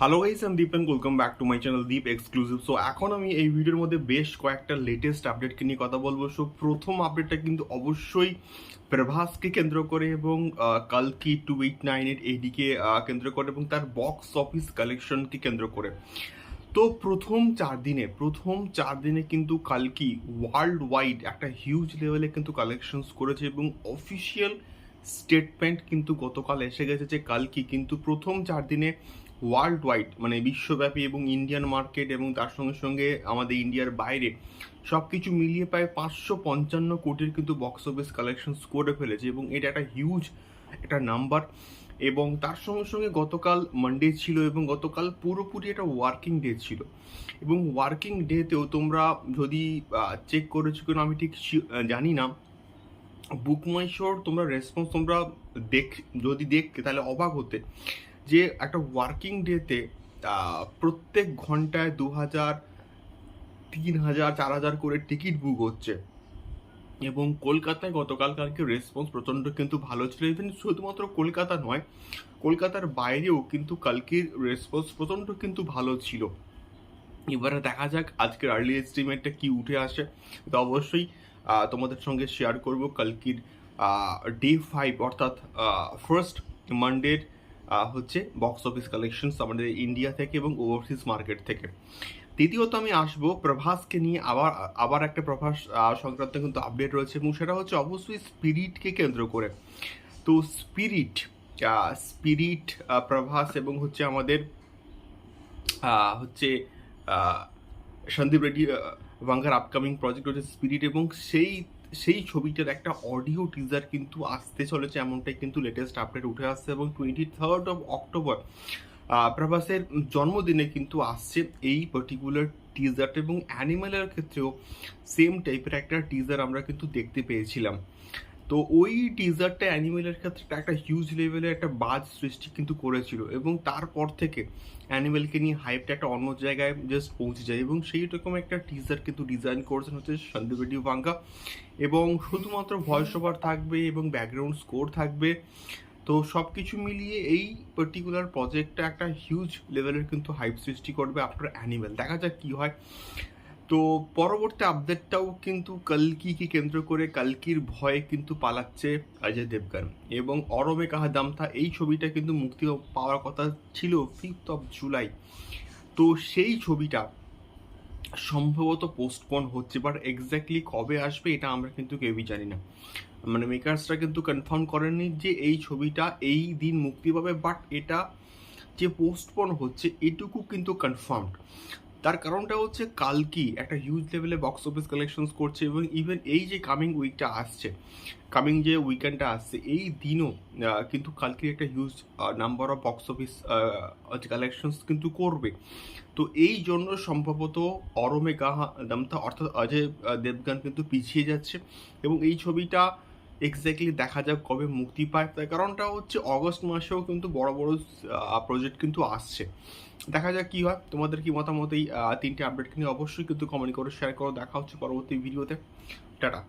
Hello guys আমি Deep and welcome back to my channel Deep exclusive so এখন আমি এই ভিডিওর মধ্যে বেশ কয়েকটা লেটেস্ট আপডেটকে নিয়ে কথা বলব। সো প্রথম আপডেটটা কিন্তু অবশ্যই প্রভাসকে কেন্দ্র করে এবং কালকি টু এইট নাইন এইট এইটিকে কেন্দ্র করে এবং তার বক্স অফিস কালেকশনকে কেন্দ্র করে। তো, প্রথম চার দিনে, প্রথম চার দিনে কিন্তু কালকি ওয়ার্ল্ড ওয়াইড একটা হিউজ লেভেলে কিন্তু কালেকশনস করেছে এবং অফিসিয়াল স্টেটমেন্ট কিন্তু গতকাল এসে গেছে যে কালকি কিন্তু প্রথম চার দিনে ওয়ার্ল্ড ওয়াইড মানে বিশ্বব্যাপী এবং ইন্ডিয়ান মার্কেট এবং তার সঙ্গে সঙ্গে আমাদের ইন্ডিয়ার বাইরে সব কিছু মিলিয়ে প্রায় পাঁচশো পঞ্চান্ন কোটির কিন্তু বক্স অফিস কালেকশনস করে ফেলেছে এবং এটা একটা হিউজ একটা নাম্বার এবং তার সঙ্গে সঙ্গে গতকাল মানডে ছিল এবং গতকাল পুরোপুরি একটা ওয়ার্কিং ডে ছিল। এবং ওয়ার্কিং ডেতেও তোমরা যদি চেক করেছ কিনা আমি ঠিক জানি না। বুক মাই শোর তোমরা রেসপন্স তোমরা দেখ, যদি দেখতে তাহলে অবাক হতে যে একটা ওয়ার্কিং ডেতে প্রত্যেক ঘন্টায় দু হাজার, তিন হাজার, চার হাজার করে টিকিট বুক হচ্ছে। এবং কলকাতায় গতকাল কালকে রেসপন্স প্রচণ্ড কিন্তু ভালো ছিল। ইভেন শুধুমাত্র কলকাতা নয়, কলকাতার বাইরেও কিন্তু কালকের রেসপন্স প্রচণ্ড কিন্তু ভালো ছিল। এবারে দেখা যাক আজকের আর্লি এস্টিমেটটা কি উঠে আসে। তো অবশ্যই তোমাদের সঙ্গে শেয়ার করব কালকির ডে ফাইভ অর্থাৎ ফার্স্ট মানডের হচ্ছে বক্স অফিস কালেকশনস আমাদের ইন্ডিয়া থেকে এবং ওভারসিজ মার্কেট থেকে। দ্বিতীয়ত আমি আসব প্রভাসকে নিয়ে আবার আবার একটা প্রভাস সংক্রান্ত কিন্তু আপডেট রয়েছে এবং সেটা হচ্ছে অবশ্যই স্পিরিটকে কেন্দ্র করে। তো স্পিরিট স্পিরিট প্রভাস এবং হচ্ছে আমাদের হচ্ছে সন্দীপ রেড্ডি বাঙ্গার আপকামিং প্রজেক্ট হচ্ছে স্পিরিট এবং সেই সেই ছবিটার একটা অডিও টিজার কিন্তু আসতে চলেছে এমনটাই কিন্তু লেটেস্ট আপডেট উঠে আসছে এবং টোয়েন্টি থার্ড অফ অক্টোবর প্রভাসের জন্মদিনে কিন্তু আসছে এই পার্টিকুলার টিজারটা এবং অ্যানিমেলের ক্ষেত্রেও সেম টাইপের একটা টিজার আমরা কিন্তু দেখতে পেয়েছিলাম। তো ওই টিজারটা অ্যানিমেলের ক্ষেত্রে একটা হিউজ লেভেলে একটা বাজ সৃষ্টি কিন্তু করেছিল এবং তারপর থেকে অ্যানিমেলকে নিয়ে হাইপটা একটা অন্য জায়গায় জাস্ট পৌঁছে যায় এবং সেই রকম একটা টিজার কিন্তু ডিজাইন করেছেন হচ্ছে সন্দীপ রেড্ডি বাঙ্গা এবং শুধুমাত্র ভয়েস ওভার থাকবে এবং ব্যাকগ্রাউন্ড স্কোর থাকবে। তো সব কিছু মিলিয়ে এই পার্টিকুলার প্রজেক্টটা একটা হিউজ লেভেলের কিন্তু হাইপ সৃষ্টি করবে আফটার অ্যানিমেল দেখা যাক কী হয়। তো পরবর্তী আপডেটটাও কিন্তু কালকিকে কেন্দ্র করে কালকির ভয়ে কিন্তু পালাচ্ছে অজয় দেবগান। এবং অরমে কাহা দামথা এই ছবিটা কিন্তু মুক্তি পাওয়ার কথা ছিল ফিফথ অফ জুলাই তো সেই ছবিটা সম্ভবত পোস্টপোন হচ্ছে বাট এক্স্যাক্টলি কবে আসবে এটা আমরা কিন্তু কেউই জানি না। মানে মেকার্সরা কিন্তু কনফার্ম করেননি যে এই ছবিটা এই দিন মুক্তি পাবে বাট এটা যে পোস্টপোন হচ্ছে, এটুকু কিন্তু কনফার্মড তার কারণটা হচ্ছে কালকি একটা হিউজ লেভেলে বক্স অফিস কালেকশনস করছে এবং ইভেন এই যে কামিং উইকটা আসছে কামিং যে উইকেন্ডটা আসছে, এই দিনও কিন্তু কালকির একটা huge number of box office collections কিন্তু করবে। তো এই জন্য সম্ভবত অরমে গাহা দামতা অর্থাৎ অজয় দেবগান কিন্তু পিছিয়ে যাচ্ছে এবং এই ছবিটা এক্স্যাক্টলি দেখা যাক কবে মুক্তি পায়। তার কারণটা হচ্ছে অগস্ট মাসেও কিন্তু বড় বড় প্রজেক্ট কিন্তু আসছে। দেখা যাক কি হয়। তোমাদের কি মতামত এই তিনটে আপডেট নিয়ে অবশ্যই কিন্তু কমেন্ট করো শেয়ার করো। দেখা হচ্ছে পরবর্তী ভিডিওতে টাটা।